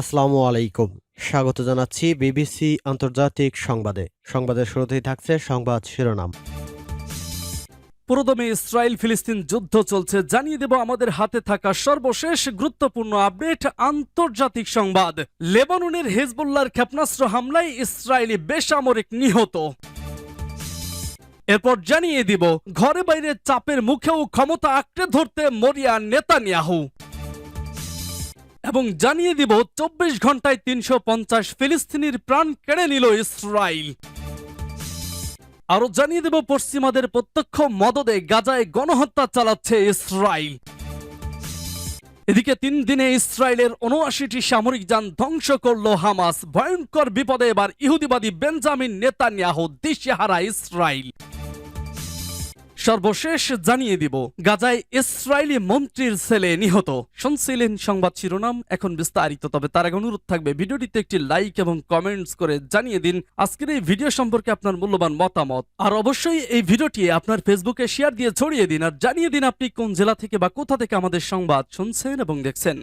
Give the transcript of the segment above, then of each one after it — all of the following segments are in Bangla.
আসসালামু আলাইকুম। স্বাগত জানাচ্ছি বিবিসি আন্তর্জাতিক সংবাদে। সংবাদের শুরুতেই থাকছে সংবাদ শিরোনাম। পুরোদমে ইসরায়েল ফিলিস্তিন যুদ্ধ চলছে, জানিয়ে দেব আমাদের হাতে থাকা সর্বশেষ গুরুত্বপূর্ণ আপডেট আন্তর্জাতিক সংবাদ। লেবাননের হেজবুল্লাহর ক্ষেপণাস্ত্র হামলায় ইসরায়েলি বেসামরিক নিহত। এরপর জানিয়ে দিব, ঘরে বাইরে চাপের মুখেও ক্ষমতা আঁকড়ে ধরতে মরিয়া নেতানিয়াহু। এবং জানিয়ে দিব, চব্বিশ ঘন্টায় তিনশো পঞ্চাশ ফিলিস্তিনির প্রাণ কেড়ে নিল ইসরায়েল। আরও জানিয়ে দেব, পশ্চিমাদের প্রত্যক্ষ মদদে গাজায় গণহত্যা চালাচ্ছে ইসরায়েল। এদিকে তিন দিনে ইসরায়েলের উনআশিটি সামরিক যান ধ্বংস করল হামাস। ভয়ঙ্কর বিপদে এবার ইহুদিবাদী বেঞ্জামিন নেতানিয়াহু দিশেহারা ইসরায়েল। সর্বশেষ জানিয়ে দিব, গাজায় ইসরায়েলি মন্ত্রীর ছেলে নিহত। শুনছিলেন সংবাদ শিরোনাম, এখন বিস্তারিত। তবে তার আগে অনুরোধ থাকবে, ভিডিওটিতে একটি লাইক এবং কমেন্টস করে জানিয়ে দিন, আজকের এই ভিডিও সম্পর্কে আপনার মূল্যবান মতামত। আর অবশ্যই এই ভিডিওটি আপনার ফেসবুকে শেয়ার দিয়ে ছড়িয়ে দিন, আর জানিয়ে দিন আপনি কোন জেলা থেকে বা কোথা থেকে আমাদের সংবাদ শুনছেন এবং দেখছেন।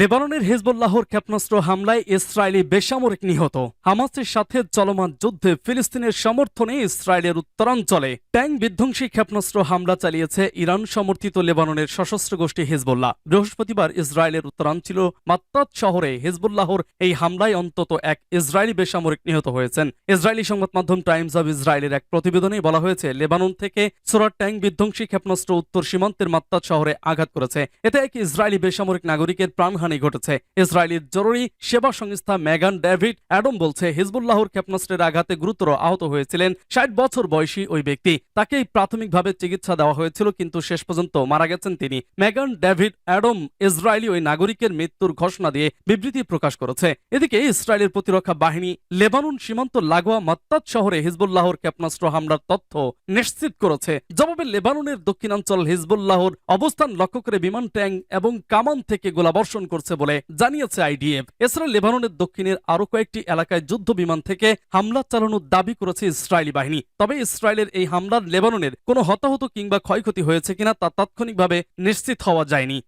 লেবাননের হেজবুল্লাহর ক্ষেপণাস্ত্র হামলায় ইসরায়েলি বেসামরিক নিহত। হামাসের সাথে চলমান যুদ্ধে ফিলিস্তিনের সমর্থনে ইসরায়েলের উত্তরাঞ্চলে ট্যাঙ্ক বিধ্বংসী ক্ষেপণাস্ত্র হামলা চালিয়েছে ইরান সমর্থিত লেবাননের সশস্ত্র গোষ্ঠী হিজবুল্লাহ। বৃহস্পতিবার ইসরায়েলের উত্তরাঞ্চল মাত্তাত শহরে। হিজবুল্লাহর এই হামলায় অন্তত এক ইসরায়েলি বেসামরিক নিহত হয়েছেন। ইসরায়েলি সংবাদ মাধ্যম টাইমস অব ইসরায়েলের এক প্রতিবেদনে বলা হয়েছে, লেবানন থেকে সোরার ট্যাঙ্ক বিধ্বংসী ক্ষেপণাস্ত্র উত্তর সীমান্তের মাত্তাত শহরে আঘাত করেছে। এতে এক ইসরায়েলি বেসামরিক নাগরিকের প্রাণহানি ঘটেছে। ইসরায়েলের জরুরি সেবা সংস্থা মেগান ডেভিড অ্যাডম বলছে, হিজবুল্লাহর ক্ষেপণাস্ত্রের আঘাতে গুরুতর আহত হয়েছিলেন ষাট বছর বয়সী ওই ব্যক্তি। তাকেই প্রাথমিকভাবে চিকিৎসা দেওয়া হয়েছিল, কিন্তু শেষ পর্যন্ত মারা গেছেন তিনি। মেগান ডেভিড অ্যাডম ইসরায়েলি ওই নাগরিকের মৃত্যুর ঘোষণা দিয়ে বিবৃতি প্রকাশ করেছে। এদিকে ইসরায়েলের প্রতিরক্ষা বাহিনী লেবানন সীমান্ত লাগোয়া মাত্তাত শহরে হিজবুল্লাহর ক্ষেপণাস্ত্র হামলার তথ্য নিশ্চিত করেছে। জবাবে লেবাননের দক্ষিণাঞ্চল হিজবুল্লাহর অবস্থান লক্ষ্য করে বিমান ট্যাঙ্ক এবং কামান থেকে গোলাবর্ষণ করছে বলে জানিয়েছে আইডিএফ। এছাড়া লেবাননের দক্ষিণের আরও কয়েকটি এলাকায় যুদ্ধ বিমান থেকে হামলা চালানোর দাবি করেছে ইসরায়েলি বাহিনী। তবে ইসরায়েলের এই হামলার লেবাননের কোনো হতাহত কিংবা ক্ষয়ক্ষতি হয়েছে কিনা তা তাৎক্ষণিকভাবে নিশ্চিত হওয়া যায়নি।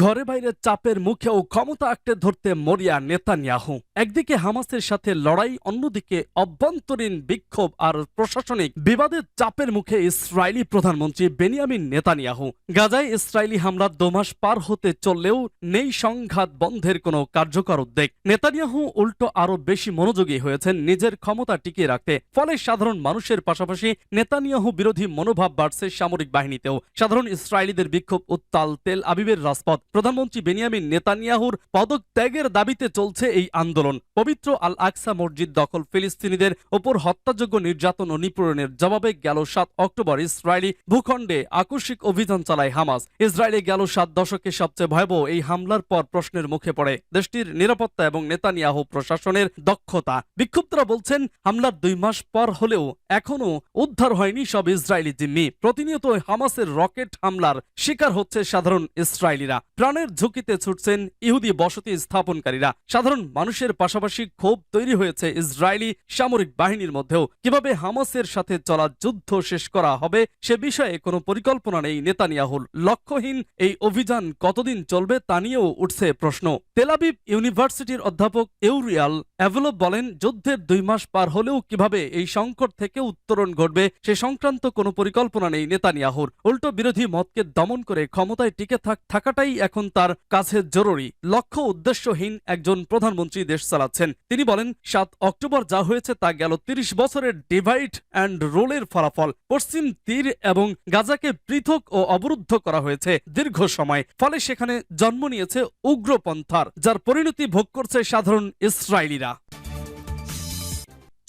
ঘরে বাইরে চাপের মুখেও ক্ষমতা আঁকড়ে ধরতে মরিয়া নেতানিয়াহু। একদিকে হামাসের সাথে লড়াই, অন্যদিকে অভ্যন্তরীণ বিক্ষোভ আর প্রশাসনিক বিবাদের চাপের মুখে ইসরায়েলি প্রধানমন্ত্রী বেনিয়ামিন নেতানিয়াহু। গাজায় ইসরায়েলি হামলার দোমাস পার হতে চললেও নেই সংঘাত বন্ধের কোনো কার্যকর উদ্যোগ নেতানিয়াহু উল্টো আরও বেশি মনোযোগী হয়েছেন নিজের ক্ষমতা টিকিয়ে রাখতে। ফলে সাধারণ মানুষের পাশাপাশি নেতানিয়াহু বিরোধী মনোভাব বাড়ছে সামরিক বাহিনীতেও। সাধারণ ইসরায়েলিদের বিক্ষোভ উত্তাল তেল আবিবের রাজপথ। প্রধানমন্ত্রী বেনিয়ামিন নেতানিয়াহুর পদত্যাগের দাবিতে চলছে এই আন্দোলন। পবিত্র আল আকসা মসজিদ দখল ফিলিস্তিনিদের ওপর হত্যাযোগ্য নির্যাতন ও নিপীড়নের জবাবে গেল সাত অক্টোবর ইসরায়েলি ভূখণ্ডে আকস্মিক অভিযান চালায় হামাস। ইসরায়েলে গেল সাত দশকে সবচেয়ে ভয়াবহ এই হামলার পর প্রশ্নের মুখে পড়ে। দেশটির নিরাপত্তা এবং নেতানিয়াহু প্রশাসনের দক্ষতা। বিক্ষুব্ধরা বলছেন, হামলার দুই মাস পর হলেও এখনও উদ্ধার হয়নি সব ইসরায়েলি জিম্মি। প্রতিনিয়ত হামাসের রকেট হামলার শিকার হচ্ছে সাধারণ ইসরায়েলিরা। প্রাণের ঝুঁকিতে ছুটছেন ইহুদি বসতি স্থাপনকারীরা। সাধারণ মানুষের পাশাপাশি ক্ষোভ তৈরি হয়েছে ইসরায়েলি সামরিক বাহিনীর মধ্যেও। কীভাবে হামাসের সাথে চলা যুদ্ধ শেষ করা হবে সে বিষয়ে কোনো পরিকল্পনা নেই নেতানিয়াহুর। লক্ষ্যহীন এই অভিযান কতদিন চলবে তা নিয়েও উঠছে প্রশ্ন। তেলাবিব ইউনিভার্সিটির অধ্যাপক ইউরিয়াল অ্যাভেলভ বলেন, যুদ্ধের দুই মাস পার হলেও কীভাবে এই সংকট থেকে উত্তরণ ঘটবে সে সংক্রান্ত কোনো পরিকল্পনা নেই নেতানিয়াহুর। উল্টো বিরোধী মতকে দমন করে ক্ষমতায় টিকে থাক থাকাটাই এখন তার কাছে জরুরি। লক্ষ্য উদ্দেশ্যহীন একজন প্রধানমন্ত্রী দেশ চালাচ্ছেন। তিনি বলেন, সাত অক্টোবর যা হয়েছে তা গেল তিরিশ বছরের ডিভাইড অ্যান্ড রোলের ফলাফল। পশ্চিম তীর এবং গাজাকে পৃথক ও অবরুদ্ধ করা হয়েছে দীর্ঘ সময়। ফলে সেখানে জন্ম নিয়েছে উগ্রপন্থার, যার পরিণতি ভোগ করছে সাধারণ ইসরায়েলিরা।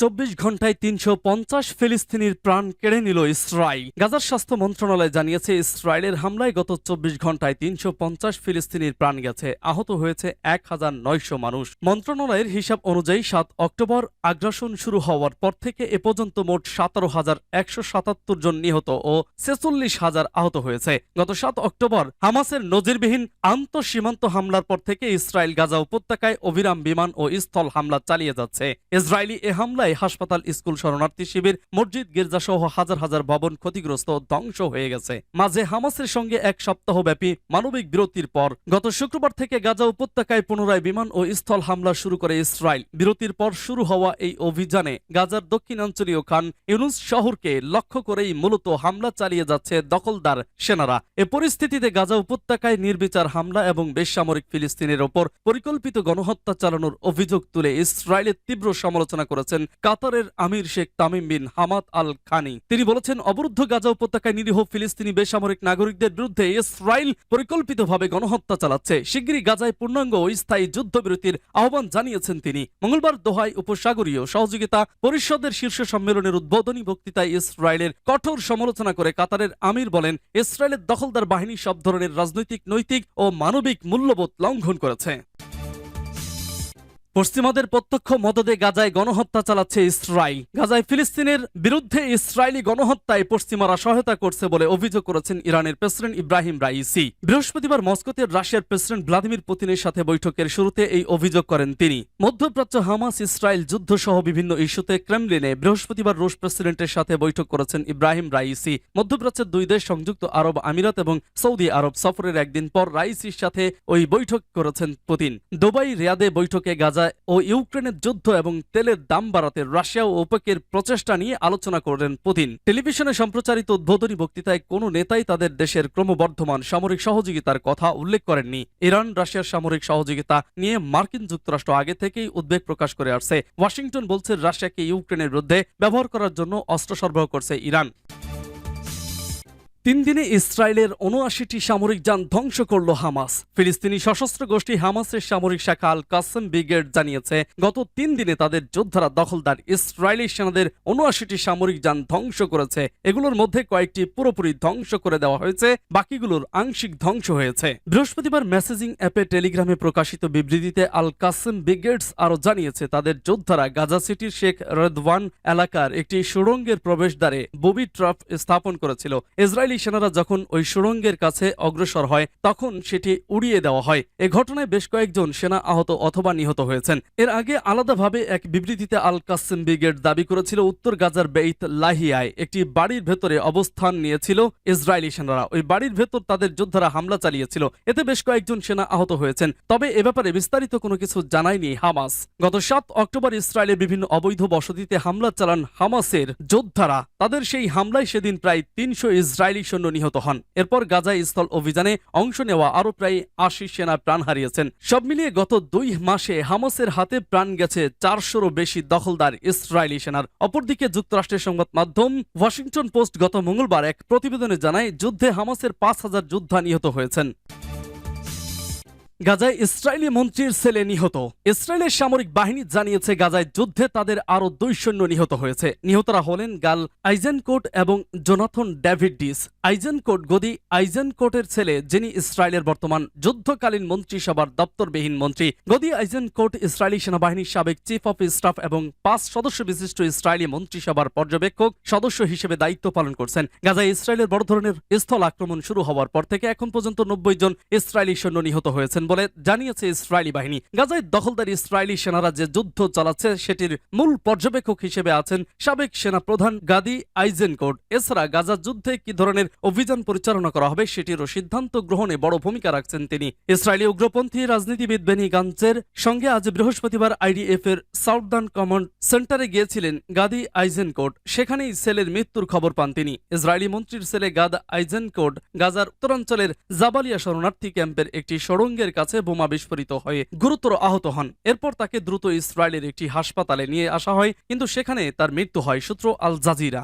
চব্বিশ ঘন্টায় তিনশো পঞ্চাশ ফিলিস্তিনির প্রাণ কেড়ে নিল ইসরায়েল। গাজার স্বাস্থ্য মন্ত্রণালয় জানিয়েছে, ইসরায়েলের হামলায় গত চব্বিশ ঘন্টায় তিনশো পঞ্চাশ ফিলিস্তিনির প্রাণ গেছে। আহত হয়েছে এক হাজার নয়শো মানুষ। মন্ত্রণালয়ের হিসাব অনুযায়ী সাত অক্টোবর আগ্রাসন শুরু হওয়ার পর থেকে এ পর্যন্ত মোট সতেরো হাজার একশো সাতাত্তর জন নিহত ও ছেচল্লিশ হাজার আহত হয়েছে। গত সাত অক্টোবর হামাসের নজিরবিহীন আন্তঃসীমান্ত হামলার পর থেকে ইসরায়েল গাজা উপত্যকায় অবিরাম বিমান ও স্থল হামলা চালিয়ে যাচ্ছে। ইসরায়েলি এ হামলায় হয় হাসপাতাল, স্কুল, শরণার্থী শিবির, মসজিদ গির্জা সহ হাজার হাজার ভবন ক্ষতিগ্রস্ত, ধ্বংস হয়ে গেছে। মাঝে হামাসের সঙ্গে এক সপ্তাহব্যাপী মানবিক বিরতির পর গত শুক্রবার থেকে গাজা উপত্যকায় পুনরায় বিমান ও স্থল হামলা শুরু করে ইসরায়েল। বিরতির পর শুরু হওয়া এই অভিযানে গাজার দক্ষিণাঞ্চলীয় খান ইউনুস শহরকে লক্ষ্য করেই মূলত হামলা চালিয়ে যাচ্ছে দখলদার সেনারা। এ পরিস্থিতিতে গাজা উপত্যকায় নির্বিচার হামলা এবং বেসামরিক ফিলিস্তিনের ওপর পরিকল্পিত গণহত্যা চালানোর অভিযোগ তুলে ইসরায়েলের তীব্র সমালোচনা করেছেন কাতারের Emir Sheikh Tamim bin Hamad Al Thani. তিনি বলেছেন, অবরুদ্ধ গাজা উপত্যকায় নিরীহ ফিলিস্তিনি বেসামরিক নাগরিকদের বিরুদ্ধে ইসরায়েল পরিকল্পিতভাবে গণহত্যা চালাচ্ছে। শিগগিরই গাজায় পূর্ণাঙ্গ ও স্থায়ী যুদ্ধবিরতির আহ্বান জানিয়েছেন তিনি। মঙ্গলবার দোহায় উপসাগরীয় সহযোগিতা পরিষদের শীর্ষ সম্মেলনের উদ্বোধনী বক্তৃতায় ইসরায়েলের কঠোর সমালোচনা করে কাতারের আমির বলেন ইসরায়েলের দখলদার বাহিনী সব ধরনের রাজনৈতিক, নৈতিক ও মানবিক মূল্যবোধ লঙ্ঘন করেছে। পশ্চিমাদের প্রত্যক্ষ মদদে গাজায় গণহত্যা চালাচ্ছে ইসরায়েল। গাজায় ফিলিস্তিনের বিরুদ্ধে ইসরায়েলি গণহত্যায় পশ্চিমারা সহায়তা করছে বলে অভিযোগ করেছেন ইরানের প্রেসিডেন্ট ইব্রাহিম রাইসি। বৃহস্পতিবার মস্কোতে রাশিয়ার প্রেসিডেন্ট ভ্লাদিমির পুতিনের সাথে বৈঠকের শুরুতে এই অভিযোগ করেন তিনি। মধ্যপ্রাচ্য হামাস ইসরায়েল যুদ্ধ সহ বিভিন্ন ইস্যুতে ক্রেমলিনে বৃহস্পতিবার রুশ প্রেসিডেন্টের সাথে বৈঠক করেছেন ইব্রাহিম রাইসি। মধ্যপ্রাচ্যের দুই দেশ সংযুক্ত আরব আমিরাত এবং সৌদি আরব সফরের একদিন পর রাইসির সাথে ওই বৈঠক করেছেন পুতিন। দুবাই রিয়াদে বৈঠকে গাজা ও ইউক্রেনের যুদ্ধ এবং তেলের দাম বাড়াতে রাশিয়া ও ওপেকের প্রচেষ্টা নিয়ে আলোচনা করলেন পুতিন। টেলিভিশনে সম্প্রচারিত উদ্বোধনী বক্তৃতায় কোনো নেতাই তাদের দেশের ক্রমবর্ধমান সামরিক সহযোগিতার কথা উল্লেখ করেননি। ইরান রাশিয়ার সামরিক সহযোগিতা নিয়ে মার্কিন যুক্তরাষ্ট্র আগে থেকেই উদ্বেগ প্রকাশ করে আসছে। ওয়াশিংটন বলছে, রাশিয়াকে ইউক্রেনের বিরুদ্ধে ব্যবহার করার জন্য অস্ত্র সরবরাহ করছে ইরান। তিন দিনে ইসরায়েলের উনআশিটি সামরিক যান ধ্বংস করল হামাস। ফিলিস্তিনি সশস্ত্র গোষ্ঠী হামাসের সামরিক শাখা আল কাসেম ব্রিগেড জানিয়েছে, গত তিন দিনে তাদের যোদ্ধারা দখলদার ইসরায়েলি সেনাদের উনআশিটি সামরিক যান ধ্বংস করেছে। এগুলোর মধ্যে কয়েকটি পুরোপুরি ধ্বংস করে দেওয়া হয়েছে, বাকিগুলোর আংশিক ধ্বংস হয়েছে। বৃহস্পতিবার মেসেজিং অ্যাপে টেলিগ্রামে প্রকাশিত বিবৃতিতে আল কাসেম ব্রিগেডস আরও জানিয়েছে, তাদের যোদ্ধারা গাজা সিটির শেখ রেদওয়ান এলাকার একটি সুড়ঙ্গের প্রবেশদ্বারে ববি ট্রাফ স্থাপন করেছিল। ইসরায়েলি সেনারা যখন ওই সুড়ঙ্গের কাছে অগ্রসর হয়, তখন সেটি উড়িয়ে দেওয়া হয়। এ ঘটনায় বেশ কয়েকজন সেনা আহত অথবা নিহত হয়েছেন। এর আগে আলাদাভাবে এক বিবৃতিতে আল কাসেম ব্রিগেড দাবি করেছিল উত্তর গাজার বেইত লাহিয়ায় একটি বাড়ির ভেতরে অবস্থান নিয়েছিল ইসরায়েলি সেনারা। ওই বাড়ির ভেতর তাদের যোদ্ধারা হামলা চালিয়েছিল। এতে বেশ কয়েকজন সেনা আহত হয়েছেন। তবে এ ব্যাপারে বিস্তারিত কোনো কিছু জানায়নি হামাস। গত সাত অক্টোবর ইসরায়েলের বিভিন্ন অবৈধ বসতিতে হামলা চালান হামাসের যোদ্ধারা। তাদের সেই হামলায় সেদিন প্রায় তিনশো ইসরায়েলি সৈন্য নিহত হন। এরপর গাজায় স্থল অভিযানে অংশ নেওয়া আরও প্রায় আশি সেনা প্রাণ হারিয়েছেন। সব মিলিয়ে গত দুই মাসে হামাসের হাতে প্রাণ গেছে চারশোরও বেশি দখলদার ইসরায়েলি সেনার। অপরদিকে যুক্তরাষ্ট্রের সংবাদ মাধ্যম ওয়াশিংটন পোস্ট গত মঙ্গলবার এক প্রতিবেদনে জানায়, যুদ্ধে হামাসের পাঁচ হাজার যোদ্ধা নিহত হয়েছেন। গাজায় ইসরায়েলি মন্ত্রীর ছেলে নিহত। ইসরায়েলের সামরিক বাহিনী জানিয়েছে, গাজায় যুদ্ধে তাদের আরও দুই সৈন্য নিহত হয়েছে। নিহতরা হলেন গাল আইজেনকোট এবং জোনাথন ডেভিড ডিস। আইজেনকোট গদি আইজেনকোটের ছেলে, যিনি ইসরায়েলের বর্তমান যুদ্ধকালীন মন্ত্রিসভার দপ্তরবিহীন মন্ত্রী। গদি আইজেনকোট ইসরায়েলি সেনাবাহিনীর সাবেক চিফ অফ স্টাফ এবং পাঁচ সদস্য বিশিষ্ট ইসরায়েলি মন্ত্রিসভার পর্যবেক্ষক সদস্য হিসেবে দায়িত্ব পালন করছেন। গাজায় ইসরায়েলের বড় ধরনের স্থল আক্রমণ শুরু হওয়ার পর থেকে এখন পর্যন্ত নব্বই জন ইসরায়েলি সৈন্য নিহত হয়েছেন বলে জানিয়েছে ইসরায়েলি বাহিনী। গাজায় দখলদার ইসরায়েলি সেনারা যে যুদ্ধ চালাচ্ছে, সেটির মূল পর্যবেক্ষক হিসেবে আছেন সাবেক সেনা প্রধান গাদি আইজেনকোট এছাড়া গাজা যুদ্ধে কি ধরনের অভিযান পরিচালনা করা হবে, সেটিরও সিদ্ধান্ত গ্রহণে বড় ভূমিকা রাখছেন তিনি। ইসরায়েলি উগ্রপন্থী রাজনীতিবিদ বেনি গাঞ্জের সঙ্গে আজ বৃহস্পতিবার আইডিএফ এর সাউদার্ন কমান্ড সেন্টারে গিয়েছিলেন গাদি আইজেনকোট সেখানেই সেলের মৃত্যুর খবর পান তিনি। ইসরায়েলি মন্ত্রীর ছেলে গাদ আইজেনকোট গাজার উত্তরাঞ্চলের জাবালিয়া শরণার্থী ক্যাম্পের একটি সড়ঙ্গের কাছে বোমা বিস্ফোরিত হয়ে গুরুতর আহত হন। এরপর তাকে দ্রুত ইসরায়েলের একটি হাসপাতালে নিয়ে আসা হয়, কিন্তু সেখানে তার মৃত্যু হয় সূত্র আল জাজিরা।